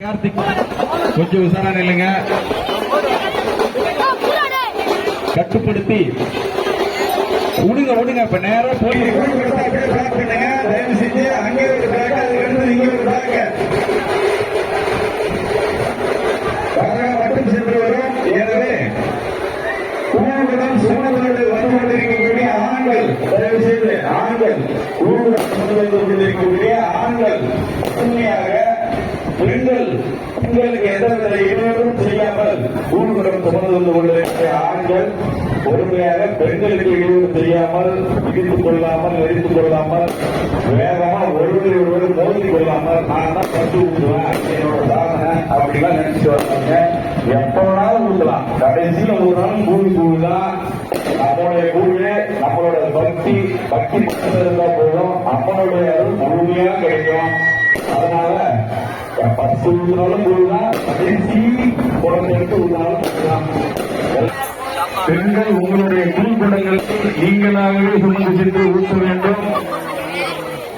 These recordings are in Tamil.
கார்த்திக் கொஞ்சம் விசாரணை இல்லைங்க கட்டுப்படுத்தி. விடுங்க விடுங்க இப்ப நேரம் போய் தயவு செஞ்சு அங்கே ஒரு பேக்க அதுக்கு அடுத்து இங்கே ஒரு பேக்க மட்டும் சென்று வரும் எனவே குழுவுடன் சூழலோடு வந்து கொண்டிருக்கக்கூடிய ஆண்கள் தயவு செய்து ஆண்கள் குழுவுடன் வந்து கொண்டிருக்கக்கூடிய ஆண்கள் உண்மையாக பெண்கள் பெண்களுக்கு எந்தவித இடையூறும் செய்யாமல் ஊர்வலம் சுமந்து வந்து கொண்டிருக்கிற ஆண்கள் பொறுமையாக பெண்களுக்கு இடையூறு செய்யாமல் இடித்துக் கொள்ளாமல் எரித்துக் கொள்ளாமல் வேகமா ஒருவரை ஒருவர் மோதி கொள்ளாமல் நான் தான் பட்டு ஊற்றுவேன் என்னோட சாதனை அப்படிலாம் நினைச்சிட்டு வர்றாங்க. எப்ப வேணாலும் ஊற்றலாம் கடைசியில் ஒரு நாள் கூலி கூலி தான் நம்மளுடைய கூலியே நம்மளோட பக்தி பக்தி மட்டும் இருந்தா போதும். அம்மனுடைய அருள் முழுமையா கிடைக்கும். அதனால பத்து இருந்தாலும் கூலி கடைசி பெண்கள் உங்களுடைய குடிப்படங்களுக்கு நீங்களாகவே சுமந்து சென்று ஊட்ட வேண்டும்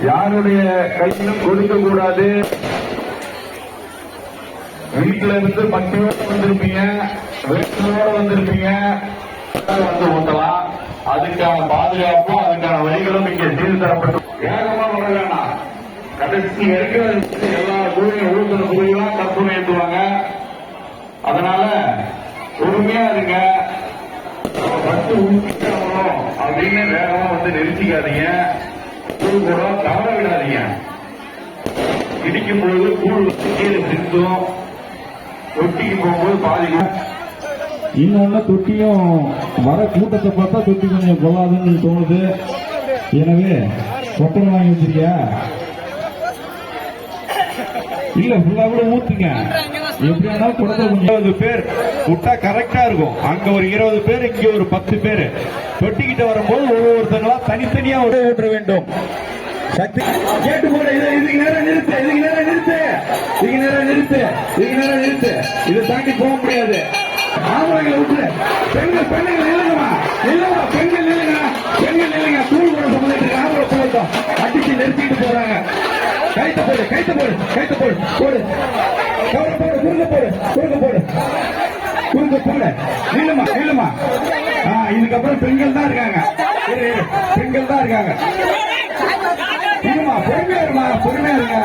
யாருடைய கையிலும் கொடுக்க கூடாது வீட்டுல இருந்து பத்து வந்திருப்பீங்க வீட்டோட வந்திருப்பீங்க வந்து ஊட்டலாம் அதுக்கான பாதுகாப்பும் அதுக்கான வழிகளும் இங்கே செய்து தரப்பட்டு வேகமா வர கடைசி வரைக்கும் எல்லா குழுவையும் ஊத்துற குழுவெல்லாம் கற்பனை ஏற்றுவாங்க அதனால பொறுமையா இருங்க. பத்து ஊட்டிக்கணும் அப்படின்னு வேகமா வந்து நெரிச்சிக்காதீங்க கூழ் கூட தவற விடாதீங்க. இடிக்கும் பொழுது கூழ் கீழே சிந்தும் தொட்டிக்கு போகும்போது பாதிக்கும் இன்னொன்னு தொட்டியும் வர கூட்டத்தை பார்த்தா தொட்டி கொஞ்சம் கொள்ளாதுன்னு தோணுது. எனவே கொட்டை வாங்கி வச்சிருக்கியா? இல்ல ஃபுல்லா கூட ஊத்துங்க. எப்படியானா கொஞ்சம் இருபது பேர். விட்டா கரெக்டா இருக்கும். அங்க ஒரு இருபது பேர் இங்க ஒரு பத்து பேர். தொட்டிக்கிட்ட வரும்போது ஒவ்வொருத்தங்களா தனித்தனியா ஒரு ஊற்ற வேண்டும். சக்தி கேட்டு போட இது இதுக்கு நேரம் நிறுத்து இதுக்கு நேரம் நிறுத்து. இதுக்கு நேரம் நிறுத்து இதுக்கு நேரம் நிறுத்து. இதை தாண்டி போக முடியாது. ஆம்பளைங்களை விட்டுரு. பெண்கள் பெண்கள் நில்லுங்கம்மா. நில்லுங்க பெண்கள் நில்லுங்க பெண்கள் நில்லுங்க. தூள் கூட சம்மந்திட்டு ஆம்பளை போயிட்டோம் அடிச்சு நிறுத்திட்டு போறாங்க. கைத்து போடு கைத்து போடு கைத்து போடு போடு. கவரை போடு குறுங்க போடு குறுங்க போடு. குறுங்க போடு. நில்லுமா நில்லுமா. ஆ இதுக்கப்புறம் பெண்கள் தான் இருக்காங்க. பெண்கள் தான் இருக்காங்க. இருமா பொறுமையா இருமா பொறுமையா இருங்க.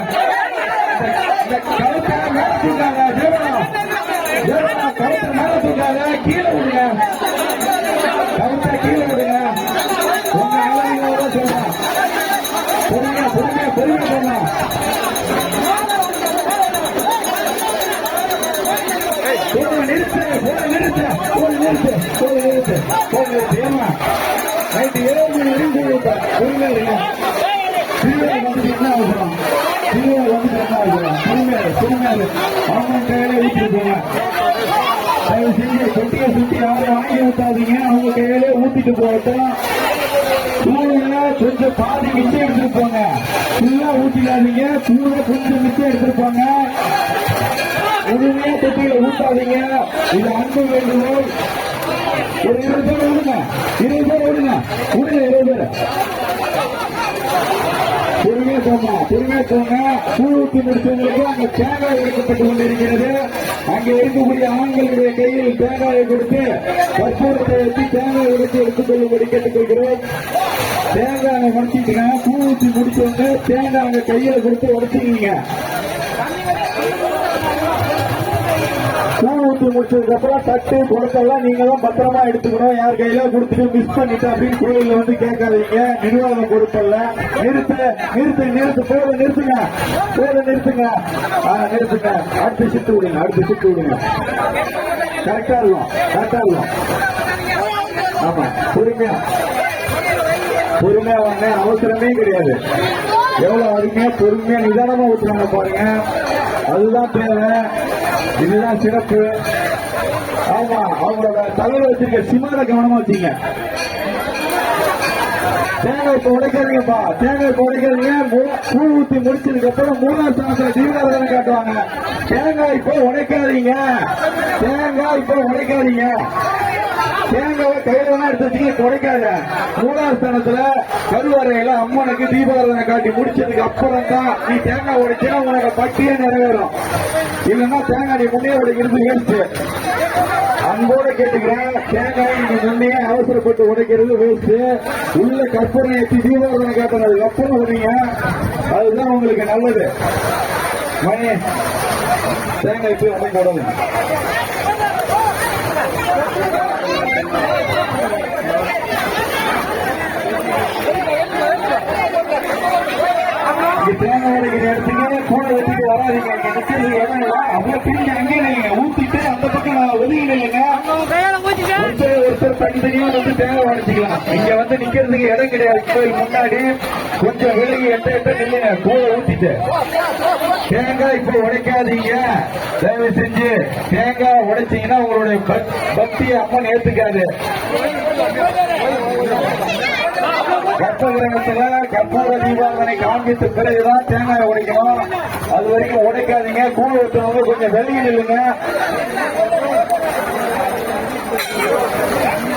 இந்த- கழுத்தை மேல தூக்காங்க ஜெயவனம் ஜெயவனம் கழுத்தை மேல தூக்காத கீழே விடுங்க. கழுத்தை கீழே விடுங்க. உங்க பொறுமையா பொறுமையா பொறுமையா சொல்லலாம் போன நிறுத்து போன நிறுத்து போன நிறுத்து போன நிறுத்து போன நிறுத்து ஏமா நைட்டு ஏழு மணி வரைக்கும் பொறுமையா இருங்க திருவிழா வந்து என்ன திருவிழா வந்து என்ன பொறுமையா பொறுமையா அவங்க கையில போங்க தயவு செஞ்சு தொட்டியை யாரும் வாங்கி ஊத்தாதீங்க அவங்க கையிலே ஊத்திட்டு போகட்டும். தூள கொஞ்சம் பாதி மிச்சம் எடுத்துருப்பாங்க ஃபுல்லா ஊத்திடாதீங்க. தூள கொஞ்சம் மிச்சம் எடுத்துட்டு போங்க. முழுமையா தொட்டியில ஊட்டாதீங்க இது அன்பு வேண்டுகோள். ஒரு இருபது பேர் விடுங்க இருபது பேர் விடுங்க விடுங்க இருபது பேர். பொறுமையா போங்க. பொறுமையா போங்க. கூழ் ஊற்றி முடிச்சவங்களுக்கு அங்க தேங்காய் எடுக்கப்பட்டு கொண்டிருக்கிறது. அங்கே இருக்கக்கூடிய ஆண்களுடைய கையில் தேங்காயை கொடுத்து கற்பூரத்தை வச்சு தேங்காய் எடுத்து எடுத்துக் கொள்ளும்படி கேட்டுக்கொள்கிறோம். தேங்காயை உடச்சிட்டுங்க. பூ ஊற்றி முடிச்சவங்க தேங்காய் அங்க கையில கொடுத்து உடச்சிக்கிங்க பூ ஊற்றி முடிச்சதுக்கு அப்புறம் தட்டு கொடுத்தெல்லாம் நீங்க தான் பத்திரமா எடுத்துக்கணும். யார் கையில கொடுத்துட்டு மிஸ் பண்ணிட்டு அப்படின்னு கோயில்ல வந்து கேட்காதீங்க. நிர்வாகம் கொடுப்பல்ல நிறுத்து நிறுத்து நிறுத்து. போத நிறுத்துங்க. போத நிறுத்துங்க. ஆ, நிறுத்துங்க. அடுத்து சித்து விடுங்க அடுத்து சித்து விடுங்க. கரெக்டா இருக்கும் கரெக்டா இருக்கும். ஆமா பொறுமையா. பொறுமையா வாங்க. அவசரமே கிடையாது. எவ்வளவு அருமையா பொறுமையா நிதானமா ஊத்துறாங்க பாருங்க. அதுதான் தேவை. இதுதான் சிறப்பு. ஆமா அவங்களோட தலைவர் வச்சிருக்க சிமார கவனமா வச்சுங்க. தேங்காய் இப்ப உடைக்காதீங்கப்பா தேங்காய் இப்ப உடைக்காதீங்க பூ ஊத்தி முடிச்சதுக்கு அப்புறம் மூணாவது சாசன தீவிரவாதம் காட்டுவாங்க. தேங்காய் இப்ப உடைக்காதீங்க. தேங்காய் இப்ப உடைக்காதீங்க. தேங்காவை கையில வேணா எடுத்து வச்சுக்க குறைக்காத மூணாவது ஸ்தானத்துல கருவறையில அம்மனுக்கு தீபாராதனை காட்டி முடிச்சதுக்கு அப்புறம் தான் நீ தேங்காய் உடைச்சா உனக்கு பட்டியே நிறைவேறும். இல்லைன்னா தேங்காய் நீ முன்னே உடைக்கிறது வேஸ்ட் அன்போட கேட்டுக்கிறேன் தேங்காய் நீங்க முன்னே அவசரப்பட்டு உடைக்கிறது வேஸ்ட் உள்ள கற்பனை ஏற்றி தீபாவளி காட்டினதுக்கு அப்புறம் சொன்னீங்க. அதுதான் உங்களுக்கு நல்லது. மணி தேங்காய் போய் உடைக்க விடணும் இங்க தேங்காய் உடைக்கிற கூட வச்சுட்டு வராதீங்க. இங்க பிரிஞ்சு அங்கே இல்லைங்க ஊற்றிட்டு அந்த பக்கம் நான் ஒதுங்கி இல்லைங்க ஒருத்தர் ஒருத்தர் தனித்தனியா வந்து தேங்காய் உடைச்சிக்கலாம் இங்க வந்து நிக்கிறதுக்கு இடம் கிடையாது. கோயில் முன்னாடி கொஞ்சம் விலகி எட்ட எட்ட நில்லுங்க. கூட ஊத்திட்டு. தேங்காய் இப்ப உடைக்காதீங்க. தயவு செஞ்சு தேங்காய் உடைச்சீங்கன்னா உங்களுடைய பக்- பக்தியை அம்மன் ஏத்துக்காது. கற்பகிரகத்துல கற்பூர தீபாவளி காண்பித்த பிறகுதான் தேங்காய் உடைக்கணும். அது வரைக்கும் உடைக்காதீங்க. கூழ் ஊத்துறவங்க கொஞ்சம் வெளியே நில்லுங்க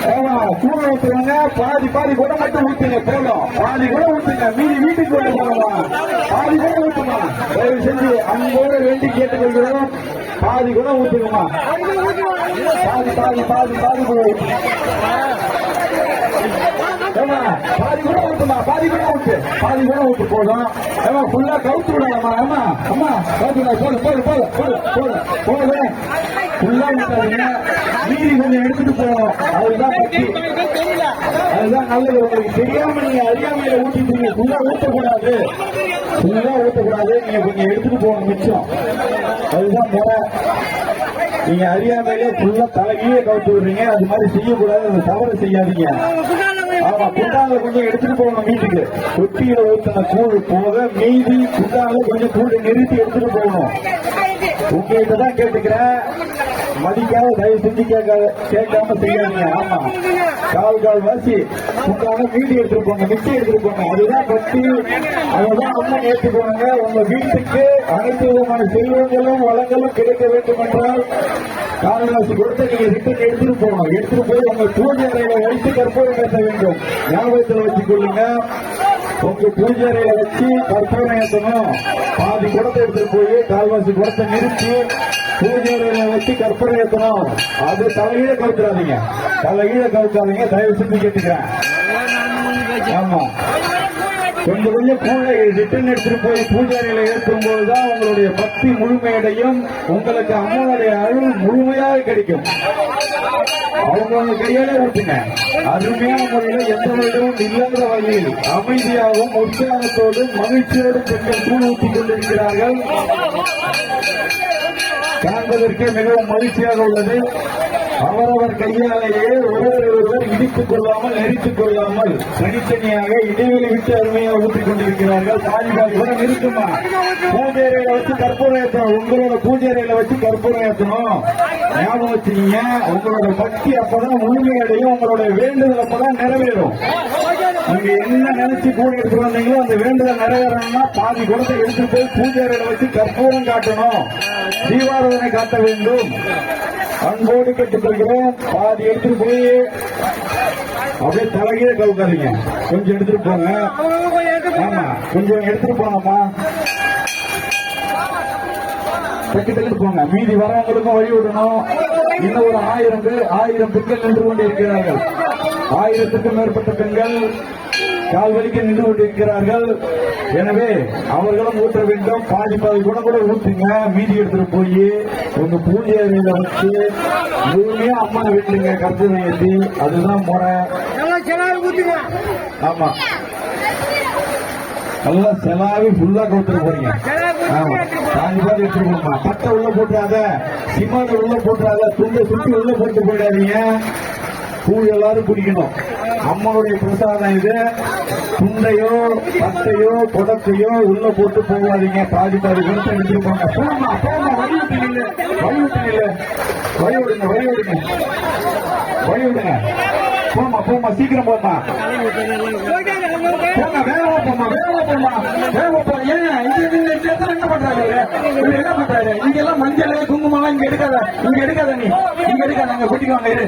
ஆமா கூட ஊத்துவாங்க பாதி பாதி கூட மட்டும் ஊத்துங்க போதும். பாதி கூட ஊத்துங்க மீதி வீட்டுக்கு கொண்டு போகலாம் பாதி கூட ஊத்துமா? தயவு செஞ்சு அன்போட வேண்டி கேட்டுக்கொள்கிறோம். பாதி கூட ஊத்துக்குமா பாதி பாதி பாதி பாதி கூட ஊத்துங்க பாதி கூட ஊத்துமா? பாதி கூட ஊத்து. பாதி கூட ஊத்து போதும். ஏமா ஃபுல்லா கவுத்து விடலாமா அம்மா அம்மா கவுத்து போடு போடு போடு போடு போடு போடு. ஃபுல்லா ஊத்தாதீங்க மீதி கொஞ்சம் எடுத்துட்டு போவோம் அதுதான் பக்தி அதுதான் நல்லது. உங்களுக்கு தெரியாம நீங்க அறியாமையில ஊத்திட்டீங்க ஃபுல்லா ஊத்தக்கூடாது. ஃபுல்லா ஊத்தக்கூடாது. நீங்க கொஞ்சம் எடுத்துட்டு போகணும் மிச்சம். அதுதான் முறை. நீங்க அறியாமையிலே ஃபுல்லா தலைகீழே கவுத்து விடுறீங்க. அது மாதிரி செய்யக்கூடாது. அந்த தவறு செய்யாதீங்க. ஆமா குண்டால கொஞ்சம் எடுத்துட்டு போகணும் வீட்டுக்கு. தொட்டியில ஊத்தின கூழ் போக மீதி குண்டால கொஞ்சம் கூழ் நிறுத்தி எடுத்துட்டு போகணும். உங்ககிட்ட தான் கேட்டுக்கிறேன். மதிக்காத தயவு செஞ்சு கேட்காத கேட்காம செய்யாதீங்க. ஆமா. கால் கால் வாசி. குண்டால மீதி எடுத்துட்டு போங்க. மிச்சம் எடுத்துட்டு போங்க. அதுதான் பக்தி. அதுதான் அம்மன் போனாங்க உங்க வீட்டுக்கு அனைத்து விதமான செல்வங்களும் வளங்களும் கிடைக்க வேண்டும் என்றால் காலவாசி கொடுத்து நீங்க ரிட்டன் எடுத்துட்டு போகணும். எடுத்துட்டு போய் உங்க பூஜை அறையில வைத்து கற்பூரம் ஏற்ற வேண்டும். ஞாபகத்தில் வச்சுக் கொள்ளுங்க உங்க பூஜாரியில வச்சு கற்பூரம் ஏற்றணும் பாதி குடத்தை எடுத்துட்டு போய் கால்வாசி குடத்தை நிறுத்தி பூஜை வச்சு கற்பூரம் ஏற்றணும் அது தலைகீழ கவுத்துறாதீங்க. தலைகீழ கவுத்தாதீங்க தயவு செஞ்சு கேட்டுக்கிறேன். ஆமா. கொஞ்சம் கொஞ்சம் பூஜை ரிட்டர்ன் எடுத்துட்டு போய் பூஜாரியில அறையில ஏற்றும் போதுதான் உங்களுடைய பக்தி முழுமையடையும். உங்களுக்கு அம்மாவுடைய அருள் முழுமையாக கிடைக்கும். அவங்கவுங்க கையாலே ஊட்டுங்க. அருமையான முறையில் எந்த வருடமும் இல்லாத வகையில் அமைதியாகவும் உற்சாகத்தோடும் மகிழ்ச்சியோடும் பெண்கள் கூழ் கொண்டிருக்கிறார்கள். காண்பதற்கே மிகவும் மகிழ்ச்சியாக உள்ளது. அவரவர் கையாலேயே ஒருவர் ஒருவர் இடித்துக் கொள்ளாமல் நெரித்துக் கொள்ளாமல் தனித்தனியாக இடைவெளி விட்டு அருமையாக ஊற்றிக் கொண்டிருக்கிறார்கள். பாதி பாதி இருக்குமா? பூஜை அறையில வச்சு கற்பூரம் ஏற்றணும் உங்களோட பூஜை அறையில வச்சு கற்பூரம் ஏற்றணும் ஞாபகம் வச்சுக்கீங்க. உங்களோட பக்தி அப்பதான் முழுமையடையும் உங்களுடைய வேண்டுதல் அப்பதான் நிறைவேறும். நீங்க என்ன நினைச்சு கூட எடுத்து வந்தீங்களோ அந்த வேண்டுதல் நிறைவேறணும்னா பாதி குடத்தை எடுத்து போய் பூஜை அறையில வச்சு கற்பூரம் காட்டணும். தீபாராதனை காட்ட வேண்டும். அன்போடு கேட்டுக்கொள்கிறோம் பாதி எடுத்துட்டு போய் அப்படியே தலைகீழ கவுக்காதீங்க. கொஞ்சம் எடுத்துட்டு போங்க. ஆமா கொஞ்சம் எடுத்துட்டு போங்கம்மா தட்டி தள்ளிட்டு போங்க. மீதி வரவங்களுக்கும் வழி விடணும். இன்னும் ஒரு ஆயிரம் பேர் ஆயிரம் பெண்கள் நின்று கொண்டிருக்கிறார்கள். ஆயிரத்துக்கும் மேற்பட்ட பெண்கள் கால்வலிக்கு நின்று கொண்டிருக்கிறார்கள். எனவே அவர்களும் ஊற்ற வேண்டும். பாதி பாதி கூட கூட ஊத்துங்க. மீதி எடுத்துட்டு போய் உங்க பூஜை அறையில வச்சு முழுமையா அம்மனை வீட்டுங்க கற்பூரம் ஏற்றி அதுதான் முறை. ஆமா. நல்லா செலாவி ஃபுல்லா கொடுத்துட்டு போறீங்க. பாதி பாதி எடுத்துட்டு போமா பட்டை உள்ள போட்டுறாத. சிமெண்ட் உள்ள போட்டுறாத. துண்டை சுத்தி உள்ள போட்டு போயிடாதீங்க. கூழ் எல்லாரும் குடிக்கணும். அம்மனுடைய பிரசாதம் இது. துண்டையோ பட்டையோ குடத்தையோ உள்ள போட்டு போகாதீங்க. பாதி பாதி குடத்தை எடுத்துட்டு போமா போமா வழி விட்டு நில்லு. வழி விட்டு போமா போமா சீக்கிரம் போமா போங்க வேகமா போமா வேகமா போமா வேகமா போமா ஏன் இங்க என்ன பண்றாரு இங்க எல்லாம் மஞ்சள் குங்குமம் இங்க எடுக்காத இங்க எடுக்காத நீ இங்க எடுக்காத அங்க கொட்டிக்குவாங்க இரு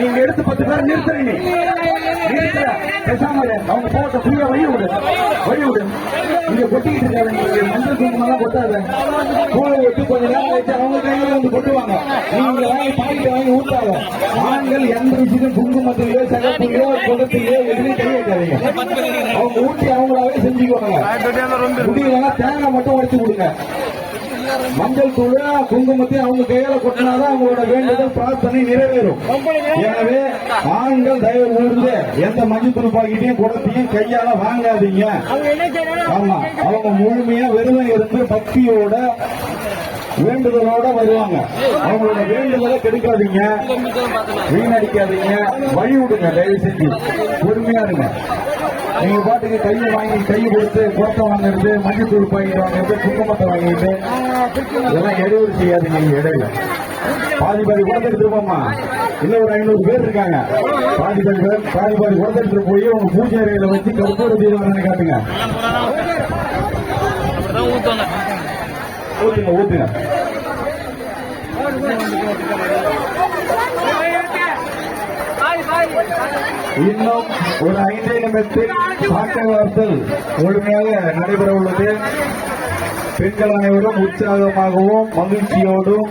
நீங்க எடுத்து பத்து பேர் நிறுத்துற நீ நிறுத்துற பேசாம. அவங்க போட்ட புரிய வழி விடு வழி விடு இங்க கொட்டிக்கிட்டு இருக்காது நீங்க மஞ்சள் குங்குமம் எல்லாம் கொட்டாத பூவை விட்டு கொஞ்ச நேரம் வச்சு அவங்க கையில வந்து கொட்டுவாங்க நீங்க வாங்கி பாக்கெட் வாங்கி ஊத்தாத ஆண்கள் எந்த விஷயத்தையும் குங்குமத்திலேயோ சகத்திலேயோ குளத்திலேயோ எதுலையும் கை வைக்காதீங்க அவங்க ஊட்டி அவங்களாவே செஞ்சுக்குவாங்க முடியலன்னா தேங்காய் மட்டும் உடைச்சு கொடுங்க மஞ்சள் தூள் குங்குமத்தை அவங்க கையால கொட்டினாதான் அவங்களோட வேண்டுதல் பிரார்த்தனை நிறைவேறும். எனவே ஆண்கள் தயவு கூர்ந்து எந்த மஞ்சள் தூள் பாக்கிட்டையும் குடத்தையும் கையால வாங்காதீங்க. ஆமா அவங்க முழுமையா விரதம் இருந்து பக்தியோட வேண்டுதலோட வருவாங்க. அவங்களோட வேண்டுதலை கெடுக்காதீங்க. வீணடிக்காதீங்க. வழி விடுங்க தயவு செஞ்சு பொறுமையா இருங்க. நீங்க பாட்டுக்கு கையை வாங்கி கை கொடுத்து குளத்தை வாங்குறது மஞ்சள் தூள் பாக்கெட் வாங்குறது குங்குமத்தை வாங்கிட்டு இதெல்லாம் இடையூறு செய்யாதீங்க நீங்க இடையில. பாதி பாதி எடுத்துட்டு போமா இன்னும் ஒரு ஐநூறு பேர் இருக்காங்க. பாதி பாதி பேர் பாதி பாதி எடுத்துட்டு போய் உங்க பூஜை அறையில வச்சு கற்பூர தீபம் காட்டுங்க. ஊத்துங்க ஊத்துங்க. இன்னும் ஒரு ஐந்து நிமிடத்தில் சாட்டை முழுமையாக நடைபெற உள்ளது பெண்கள் அனைவரும் உற்சாகமாகவும் மகிழ்ச்சியோடும்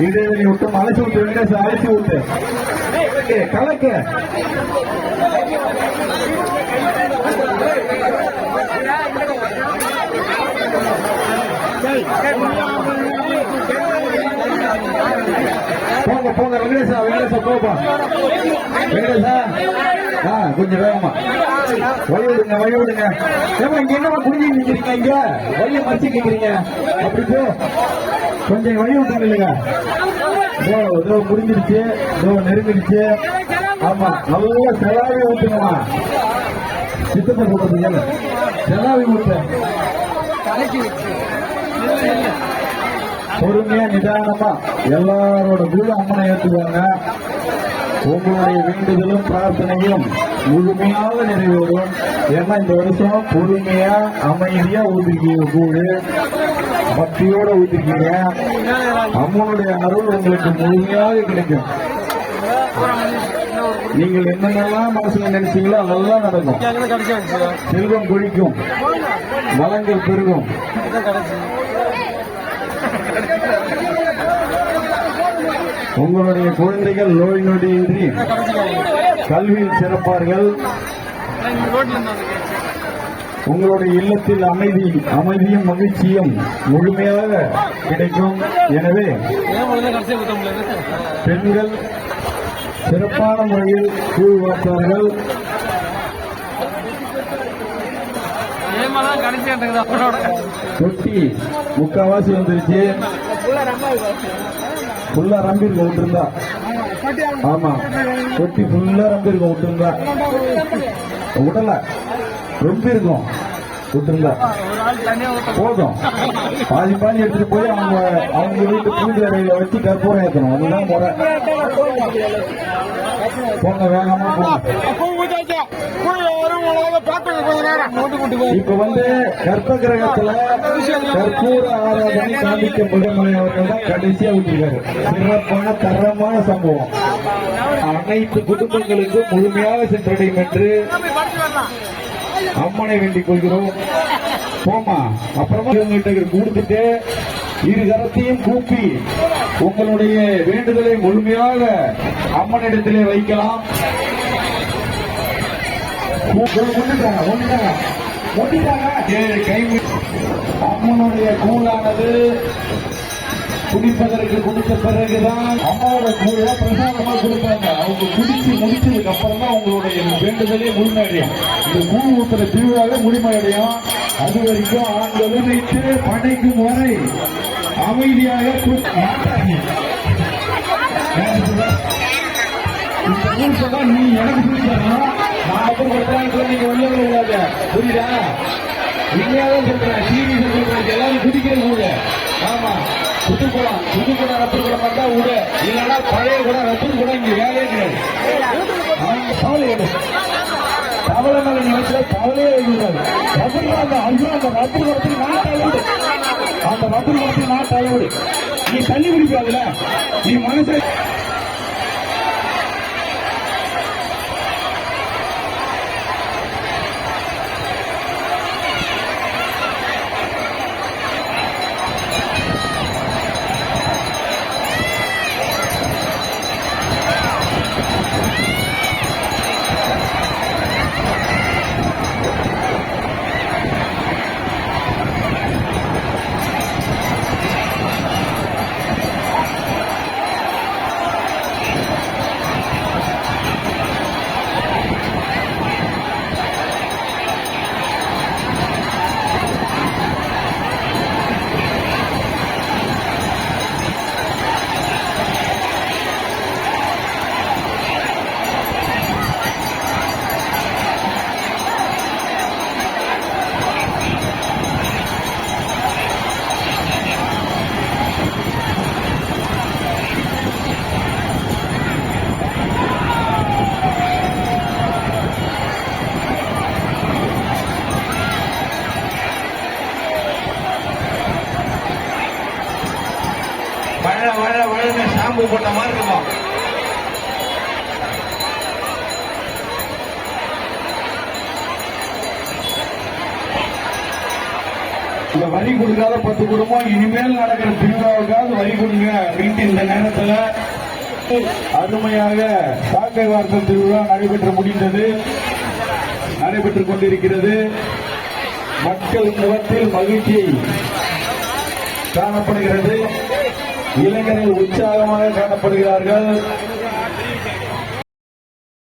இடைவெளி விட்டும் அழைச்சி விட்டு வெங்கடேச அழைச்சி விட்டு கலக்க போங்க போங்க வெங்கடேசா வெங்கடேசா போப்பா. வெங்கடேசா ஆ கொஞ்சம் வேகமா. வழி விடுங்க வழி விடுங்க ஏமா இங்க என்னமா குடிஞ்சு நிக்கிறீங்க இங்க? வழிய மறைச்சு கேக்குறீங்க அப்படி போ. கொஞ்சம் வழி விட்டுங்க இல்லைங்க. இதோ இதோ முடிஞ்சிருச்சு இதோ நெருங்கிடுச்சு ஆமா நல்லா செலாவி ஊத்துங்கம்மா. சித்தப்பா சொல்றது செலாவி ஊத்து. பொறுமையா நிதானமா எல்லாரோட வீடு அம்மனை ஏற்றுவாங்க உங்களுடைய வேண்டுதலும் பிரார்த்தனையும் முழுமையாக நிறைவேறும். ஏன்னா இந்த வருஷம் பொறுமையா அமைதியா ஊத்திருக்கீங்க கூடு. பக்தியோட ஊத்திருக்கீங்க அம்மனுடைய அருள் உங்களுக்கு முழுமையாக கிடைக்கும். நீங்கள் என்னென்னலாம் மனசுல நினைச்சீங்களோ அதெல்லாம் நடக்கும். செல்வம் கொழிக்கும் வளங்கள் பெருகும். உங்களுடைய குழந்தைகள் நோய் நொடியின்றி கல்வியில் சிறப்பார்கள். உங்களுடைய இல்லத்தில் அமைதி அமைதியும் மகிழ்ச்சியும் முழுமையாக கிடைக்கும். எனவே பெண்கள் சிறப்பான முறையில் கூழ் வார்த்தார்கள். தொட்டி முக்காவாசி வந்துருச்சு. ஃபுல்லா ரம்பி விட்டுருந்தா. ஆமா. தொட்டி ஃபுல்லா ரம்பி விட்டுருந்தா. விடல. ரொம்ப இருக்கும். விட்டுருந்தா. போதும். பாதி பாதி எடுத்துட்டு போய் அவங்க அவங்க வீட்டு பூஜை அறையில வச்சு கற்பூரம் ஏற்றணும் அதுதான் முறை. போங்க வேகமா போங்க. இப்ப வந்து கர்ப்ப கிரகத்துல கற்பூர ஆராதனை காண்பிக்க முகமலை அவர்கள் தான் கடைசியா விட்டிருக்காரு. சிறப்பான தரமான சம்பவம். அனைத்து குடும்பங்களுக்கும் முழுமையாக சென்றடையும் என்று அம்மனை வேண்டிக் கொள்கிறோம். போமா அப்புறமா இவங்கள்ட்ட கொடுத்துட்டு இரு கரத்தையும் கூப்பி உங்களுடைய வேண்டுதலை முழுமையாக அம்மனிடத்திலே வைக்கலாம். அம்மனுடைய கூழானது குடிப்பதற்கு கொடுத்த பிறகுதான் அம்மாவோட கூழ பிரசாதமா கொடுப்பாங்க அவங்க குடிச்சு முடிச்சதுக்கு அப்புறம் தான் அவங்களுடைய வேண்டுதலே முழுமையடையும். இந்த கூழ் ஊத்துற திருவிழாவே முழுமையடையும். அது வரைக்கும் ஆண்கள் வைத்து படைக்கும் வரை அமைதியாக நீ எனக்கு சொல்லி தரணும் நான் அப்புறம் கொடுத்தாங்க நீங்க வெளியே விடாத புரியுதா உண்மையாதான் சொல்றேன் சீரியஸா சொல்றேன் எல்லாரும் குடிக்கிற கூட ஆமா புது குடம் புது குடம் ரப்பர் குடம் பார்த்தா விடு இல்லைன்னா பழைய குடம் ரப்பர் குடம் இங்க வேலையே கிடையாது ஆமா, கவலை எடு கவலை மேல நினைச்சா கவலையே எழுதுறாரு ரப்பர் குடம் தான் ஐயோ அந்த ரப்பர் குடத்துக்கு நான் விடு அந்த ரப்பர் பாட்டில் நான் தயவுடு நீ தண்ணி குடிக்காதுல நீ மனசை இந்த வரி கொடுக்காத பத்து குடும்பம் இனிமேல் நடக்கிற திருவிழாவுக்காவது வரி கொடுங்க அப்படின்ட்டு இந்த நேரத்தில் அருமையாக சாக்கை வார்த்தை திருவிழா நடைபெற்று முடிந்தது. நடைபெற்றுக் கொண்டிருக்கிறது. மக்கள் முகத்தில் மகிழ்ச்சி காணப்படுகிறது. இளைஞர்கள் உற்சாகமாக காணப்படுகிறார்கள்.